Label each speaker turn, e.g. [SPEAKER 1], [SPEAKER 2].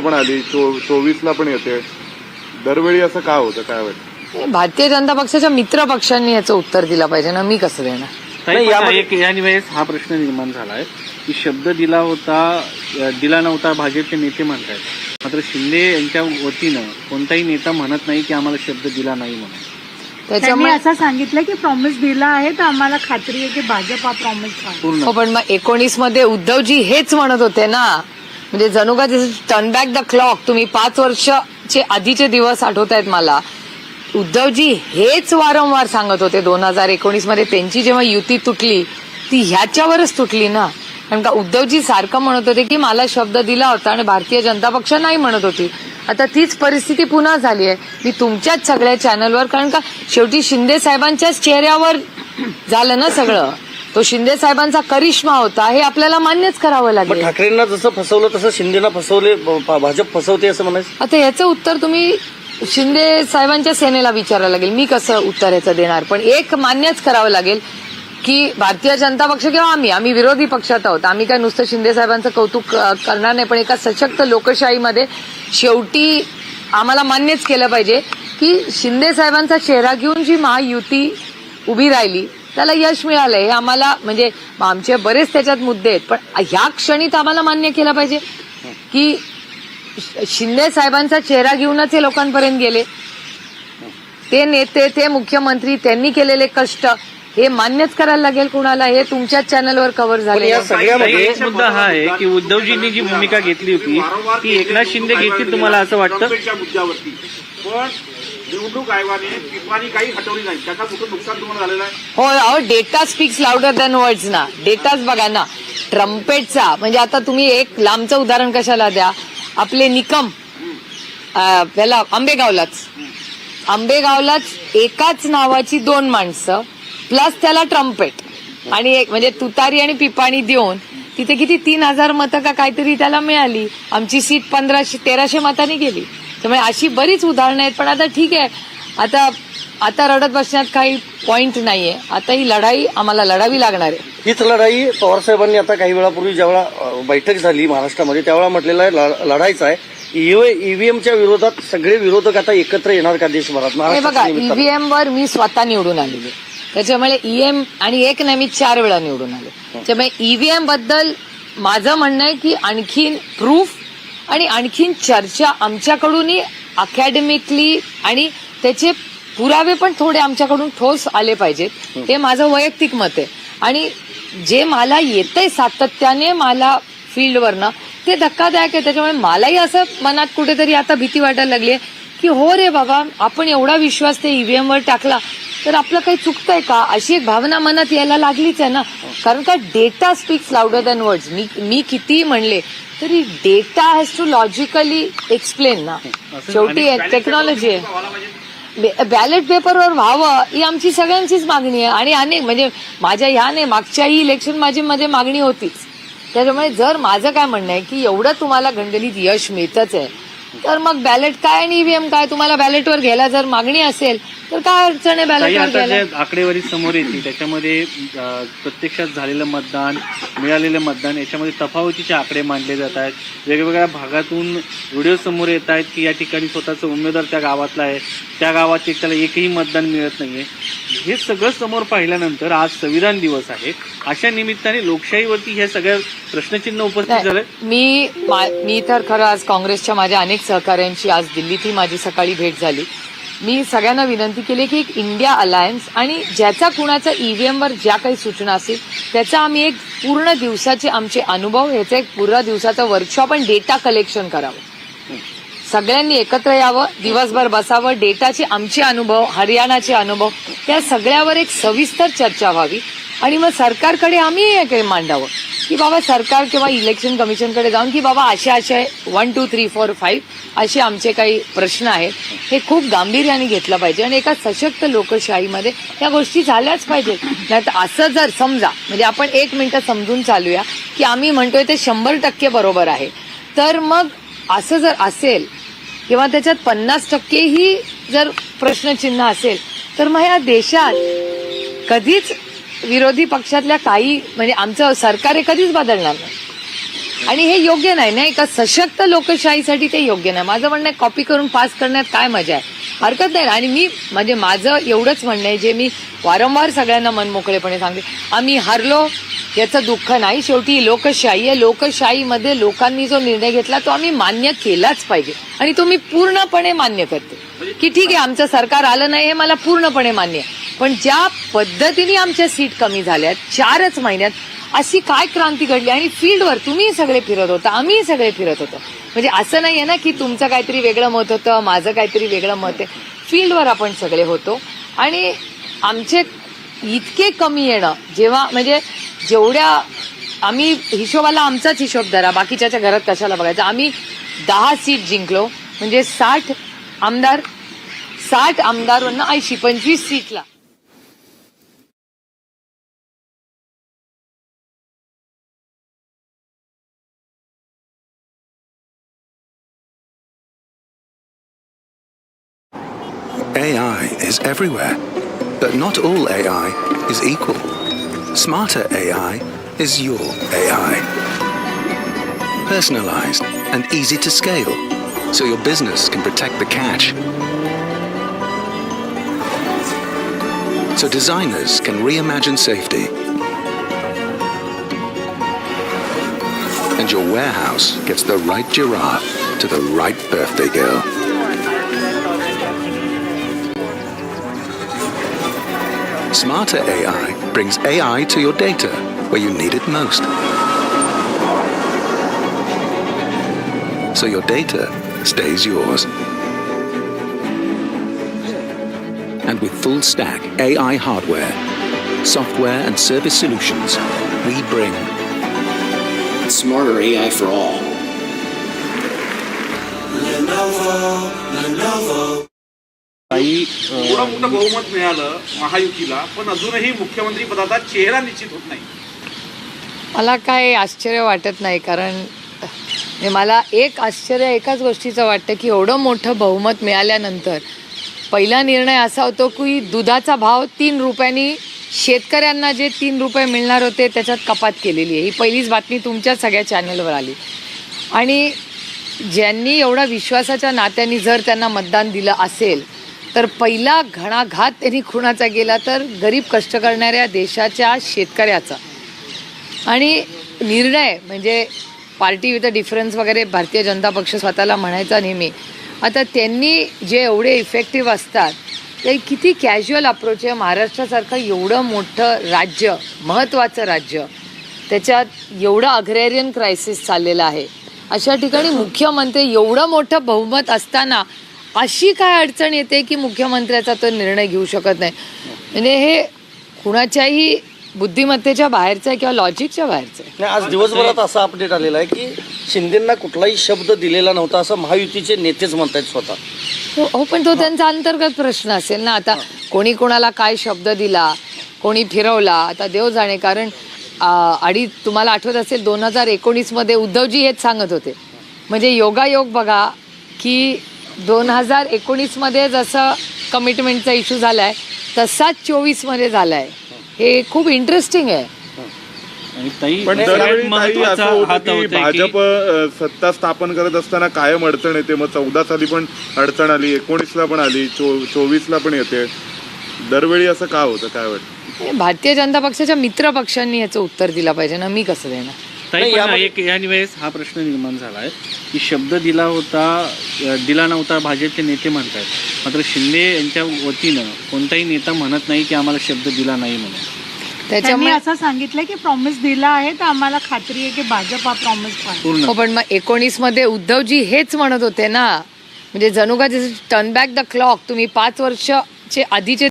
[SPEAKER 1] पण आली चोवीसला पण येते. दरवेळी असं का होतं? काय वाटतं?
[SPEAKER 2] भारतीय जनता पक्षाच्या मित्र पक्षांनी याचं उत्तर दिलं पाहिजे ना. मी कसं देणार?
[SPEAKER 3] ताई,
[SPEAKER 4] नाही,
[SPEAKER 3] पण
[SPEAKER 4] यामध्ये-
[SPEAKER 3] एक या वेळेस हा प्रश्न निर्माण झालाय की शब्द दिला होता अ, दिला नव्हता भाजपचे नेते म्हणतायत. मात्र शिंदे यांच्या वतीनं कोणताही नेता म्हणत नाही की आम्हाला शब्द दिला नाही म्हणून.
[SPEAKER 5] त्यांनी
[SPEAKER 2] त्याच्यामुळे
[SPEAKER 5] असं सांगितलं की प्रॉमिस दिला आहे तर आम्हाला खात्री आहे की भाजप हा प्रॉमिस पाळेल.
[SPEAKER 3] पूर्ण.
[SPEAKER 2] हो पण मग एकोणीसमध्ये उद्धवजी हेच म्हणत होते ना. म्हणजे जणू का टर्न बॅक द क्लॉक तुम्ही पाच वर्षचे आधीचे दिवस आठवत आहेत मला. उद्धवजी हेच वारंवार सांगत होते दोन हजार एकोणीसमध्ये. त्यांची जेव्हा युती तुटली ती ह्याच्यावरच तुटली ना. कारण का उद्धवजी सारखं म्हणत होते की मला शब्द दिला होता आणि भारतीय जनता पक्ष नाही म्हणत होती. आता तीच परिस्थिती पुन्हा झाली आहे. मी तुमच्याच सगळ्या चॅनलवर कारण का शेवटी शिंदे साहेबांच्याच चेहऱ्यावर झालं ना सगळं. तो शिंदे साहेबांचा करिश्मा होता हे आपल्याला मान्यच करावं
[SPEAKER 4] मग
[SPEAKER 2] लागेल.
[SPEAKER 4] ठाकरेंना जसं फसवलं तसं शिंदेना फसवले भाजप फसवते असं म्हणायचं?
[SPEAKER 2] आता याचं उत्तर तुम्ही शिंदे साहेबांच्या सेनेला विचारावं लागेल. मी कसं उत्तर याचं देणार? पण एक मान्यच करावं लागेल की भारतीय जनता पक्ष किंवा आम्ही आम्ही विरोधी पक्षात आहोत. आम्ही काय नुसतं शिंदे साहेबांचं कौतुक अ, करणार नाही पण एका सशक्त लोकशाहीमध्ये शेवटी आम्हाला मान्यच केलं पाहिजे की शिंदे साहेबांचा चेहरा घेऊन जी महायुती उभी राहिली त्याला यश मिळालंय. हे आम्हाला म्हणजे आमचे बरेच त्याच्यात मुद्दे आहेत पण ह्या क्षणीत आम्हाला मान्य केलं पाहिजे की शिंदे साहेबांचा चेहरा घेऊनच हे लोकांपर्यंत गेले. ते नेते ते मुख्यमंत्री त्यांनी केलेले कष्ट हे मान्यच करायला लागेल कुणाला हे तुमच्याच चॅनलवर कव्हर झाले
[SPEAKER 3] एक मुद्दा हा आहे की उद्धवजींनी जी भूमिका घेतली होती ती एकनाथ शिंदे घेतील तुम्हाला असं वाटतं?
[SPEAKER 6] निवडणूक आयोगाने टिप्पणी काही हटवली नाही. त्याचा कुठं नुकसान तुम्हाला झालेलं आहे?
[SPEAKER 2] हो अहो data speaks louder than words ना. डेटाच बघा ना. ट्रम्पेटचा म्हणजे आता तुम्ही एक लांबचं उदाहरण कशाला द्या? आपले निकम अं, त्याला आंबेगावलाच. आंबेगावलाच एकाच नावाची दोन माणसं प्लस त्याला ट्रम्पेट आणि एक म्हणजे तुतारी आणि पिपाणी देऊन तिथे किती तीन हजार मतं का काहीतरी त्याला मिळाली. आमची सीट पंधराशे तेराशे मतांनी गेली. त्यामुळे अशी बरीच उदाहरणं आहेत पण आता ठीक आहे. आता आता रडत बसण्यात काही पॉइंट नाहीये. आता ही लढाई आम्हाला लढावी लागणार आहे.
[SPEAKER 4] हीच लढाई पवारसाहेबांनी आता काही वेळापूर्वी ज्यावेळा बैठक झाली महाराष्ट्रामध्ये त्यावेळा म्हटलेलं आहे लढायचं आहे. ईव्हीएमच्या विरोधात सगळे विरोधक आता एकत्र येणार का देशभरात?
[SPEAKER 2] हे बघा? ईव्हीएम वर मी स्वतः निवडून आलेली. त्याच्यामुळे ईएम आणि एक नाही मी चार वेळा निवडून आले. त्यामुळे ईव्हीएमबद्दल माझं म्हणणं आहे की आणखीन प्रूफ आणि आणखीन चर्चा आमच्याकडूनही अकॅडमिकली आणि त्याचे पुरावे पण थोडे आमच्याकडून ठोस आले पाहिजेत. हे. माझं वैयक्तिक मत आहे. आणि जे मला येतंय सातत्याने मला फील्डवरनं ते धक्कादायक आहे. त्याच्यामुळे मलाही असं मनात कुठेतरी आता भीती वाटायला लागली आहे की हो रे बाबा आपण एवढा विश्वास ते ईव्हीएम वर टाकला तर आपलं काही चुकतंय का? अशी एक भावना मनात यायला लागलीच आहे ना. कारण का data speaks louder than words मी मी कितीही म्हणले तरी data has to logically explain ना. शेवटी टेक्नॉलॉजी आहे. बॅलेट पेपरवर व्हावं ही आमची सगळ्यांचीच मागणी आहे. आणि अनेक म्हणजे माझ्या ह्या नाही मागच्याही इलेक्शन माझी माझी मागणी होतीच. त्याच्यामुळे जर माझं काय म्हणणं आहे की एवढं तुम्हाला घंडणीत यश मिळतच आहे तर मग बॅलेट काय आणि ईव्हीएम काय? तुम्हाला बॅलेटवर घ्यायला जर मागणी असेल तर काय अडचण आहे
[SPEAKER 3] ताई
[SPEAKER 2] बॅलेटवर
[SPEAKER 3] आता
[SPEAKER 2] घ्यायला
[SPEAKER 3] जे आकडेवारी समोर येते त्याच्यामध्ये अ, प्रत्यक्षात झालेलं मतदान मिळालेलं मतदान याच्यामध्ये तफावतीचे आकडे मांडले जात आहेत. वेगवेगळ्या भागातून व्हिडिओ समोर येत आहेत की या ठिकाणी स्वतःचा उमेदवार त्या गावातला आहे. त्या गावात एक त्याला एकही मतदान मिळत नाहीये. हे सगळं समोर पाहिल्यानंतर आज संविधान दिवस आहे. अशा निमित्ताने लोकशाहीवरती हे सगळ्या प्रश्नचिन्ह उपस्थित
[SPEAKER 2] मी मा- मी तर खरं आज काँग्रेसच्या माझ्या अनेक सहकाऱ्यांची आज दिल्लीतही माझी सकाळी भेट झाली. मी सगळ्यांना विनंती केली की एक इंडिया अलायन्स आणि ज्याचा कुणाचा ईव्हीएम वर ज्या काही सूचना असतील त्याचा आम्ही एक पूर्ण दिवसाचे आमचे अनुभव ह्याचं एक पूर्ण दिवसाचं वर्कशॉप आणि डेटा कलेक्शन करावं. सगळ्यांनी एकत्र यावं दिवसभर बसावं डेटाचे आमचे अनुभव हरियाणाचे अनुभव त्या सगळ्यावर एक सविस्तर चर्चा व्हावी आणि मग सरकारकडे आम्ही हे काही मांडावं. की बाबा सरकार किंवा इलेक्शन कमिशनकडे जाऊन की बाबा असे असे one two three four five असे आमचे काही प्रश्न आहेत. हे खूप गांभीर्याने घेतलं पाहिजे आणि एका सशक्त लोकशाहीमध्ये या गोष्टी झाल्याच पाहिजेत. नाही तर असं जर समजा म्हणजे आपण एक मिनटं समजून चालूया की आम्ही म्हणतोय ते शंभर टक्के बरोबर आहे. तर मग असं जर असेल किंवा त्याच्यात पन्नास टक्केही जर प्रश्नचिन्ह असेल तर मग या देशात कधीच विरोधी पक्षातल्या काही म्हणजे आमचं सरकार हे कधीच बदलणार नाही. आणि हे योग्य नाही ना एका सशक्त लोकशाहीसाठी ते योग्य नाही. माझं म्हणणं आहे कॉपी करून पास करण्यात काय मजा आहे? हरकत नाही. आणि मी म्हणजे माझं एवढंच म्हणणं आहे जे मी वारंवार सगळ्यांना मनमोकळेपणे सांगते. आम्ही हरलो याचं दुःख नाही. शेवटी लोकशाही आहे. लोकशाहीमध्ये लोकांनी जो निर्णय घेतला तो आम्ही मान्य केलाच पाहिजे. आणि तो मी पूर्णपणे मान्य करते. की ठीक आहे आमचं सरकार आलं नाही हे मला पूर्णपणे मान्य आहे. पण ज्या पद्धतीने आमच्या सीट कमी झाल्यात चारच महिन्यात अशी काय क्रांती घडली? आणि फील्डवर तुम्ही सगळे फिरत होता आम्ही सगळे फिरत होतो. म्हणजे असं नाही आहे ना की तुमचं काहीतरी वेगळं मत होतं माझं काहीतरी वेगळं मत आहे. फील्डवर आपण सगळे होतो. आणि आमचे इतके कमी येणं जेव्हा म्हणजे जेवढ्या आम्ही हिशोबाला आमचाच हिशोब धरा बाकीच्याच्या घरात कशाला बघायचं? आम्ही दहा सीट जिंकलो म्हणजे साठ आमदार साठ आमदारांना ऐंशी पंचवीस सीटला.
[SPEAKER 7] AI is everywhere, but not all AI is equal. Smarter AI is your AI. Personalized and easy to scale, so your business can protect the cash. So designers can reimagine safety. And your warehouse gets the right giraffe to the right birthday girl. Smarter AI brings AI to your data where you need it most. So your data stays yours. And with full stack AI hardware, software and service solutions, we bring
[SPEAKER 8] smarter AI for all.
[SPEAKER 3] Lenovo, Lenovo.
[SPEAKER 6] एवढं मोठं बहुमत मिळालं महायुतीला पण अजूनही मुख्यमंत्री पदाचा चेहरा निश्चित होत नाही.
[SPEAKER 2] मला काय आश्चर्य वाटत नाही कारण म्हणजे मला एक आश्चर्य एकाच गोष्टीचं वाटतं की एवढं मोठं बहुमत मिळाल्यानंतर पहिला निर्णय असा होतो की दुधाचा भाव तीन रुपयांनी शेतकऱ्यांना जे तीन रुपये मिळणार होते त्याच्यात कपात केलेली आहे. ही पहिलीच बातमी तुमच्या सगळ्या चॅनलवर आली. आणि ज्यांनी एवढा विश्वासाच्या नात्याने जर त्यांना मतदान दिलं असेल तर पहिला घणाघात त्यांनी खुणाचा गेला तर गरीब कष्ट करणाऱ्या देशाच्या शेतकऱ्याचा. आणि निर्णय म्हणजे पार्टी विथ अ डिफरन्स वगैरे भारतीय जनता पक्ष स्वतःला म्हणायचा नेहमी. आता त्यांनी जे एवढे इफेक्टिव्ह असतात ते किती कॅज्युअल अप्रोच आहे. महाराष्ट्रासारखं एवढं मोठं राज्य महत्त्वाचं राज्य त्याच्यात एवढं अग्रेरियन क्रायसिस चाललेलं आहे. अशा ठिकाणी मुख्यमंत्री एवढं मोठं बहुमत असताना अशी काय अडचण येते की मुख्यमंत्र्याचा तो निर्णय घेऊ शकत नाही? म्हणजे हे कुणाच्याही बुद्धिमत्तेच्या बाहेरचं आहे किंवा लॉजिकच्या बाहेरचं आहे?
[SPEAKER 4] नाही, आज दिवसभरात असा अपडेट आलेला आहे की शिंदेना कुठलाही शब्द दिलेला नव्हता असं महायुतीचे नेतेच म्हणतायत स्वतः.
[SPEAKER 2] हो हो, पण तो त्यांचा अंतर्गत प्रश्न असेल ना? आता कोणी कोणाला काय शब्द दिला कोणी फिरवला आता देव जाणे कारण आणि तुम्हाला आठवत असेल दोन हजार एकोणीसमध्ये उद्धवजी हेच सांगत होते. म्हणजे योगायोग बघा की दोन हजार एकोणीसमध्ये जसं कमिटमेंटचा इश्यू झाला आहे तसाच चोवीसमध्ये झाला आहे हे खूप इंटरेस्टिंग आहे.
[SPEAKER 3] आणि ताई
[SPEAKER 1] पण दरवेळी असं
[SPEAKER 3] हा
[SPEAKER 1] होतं की भाजप सत्ता स्थापन करत असताना कायम अडचण येते. मग चौदा साली पण अडचण आली एकोणीसला पण आली चो चोवीसला पण येते. दरवेळी असं का होतं? काय वाटतं?
[SPEAKER 2] भारतीय जनता पक्षाच्या मित्र पक्षांनी याचं उत्तर दिलं पाहिजे ना. मी कसं देणार?
[SPEAKER 3] ताई
[SPEAKER 4] नाही,
[SPEAKER 3] पण
[SPEAKER 4] यामध्ये-
[SPEAKER 3] एक या वेळेस हा प्रश्न निर्माण झाला आहे की शब्द दिला होता अ, दिला नव्हता भाजपचे नेते म्हणतात मात्र शिंदे यांच्या वतीनं कोणताही नेता म्हणत नाही की आम्हाला शब्द दिला नाही म्हणून.
[SPEAKER 5] त्यांनी
[SPEAKER 2] त्याच्यामुळे
[SPEAKER 5] असं सांगितलं की प्रॉमिस दिला आहे तर आम्हाला खात्री आहे की भाजप हा प्रॉमिस
[SPEAKER 3] पूर्ण.
[SPEAKER 2] हो पण मग एकोणीसमध्ये उद्धवजी हेच म्हणत होते ना. म्हणजे जणू का टर्न बॅक द क्लॉक तुम्ही पाच वर्षचे आधीचे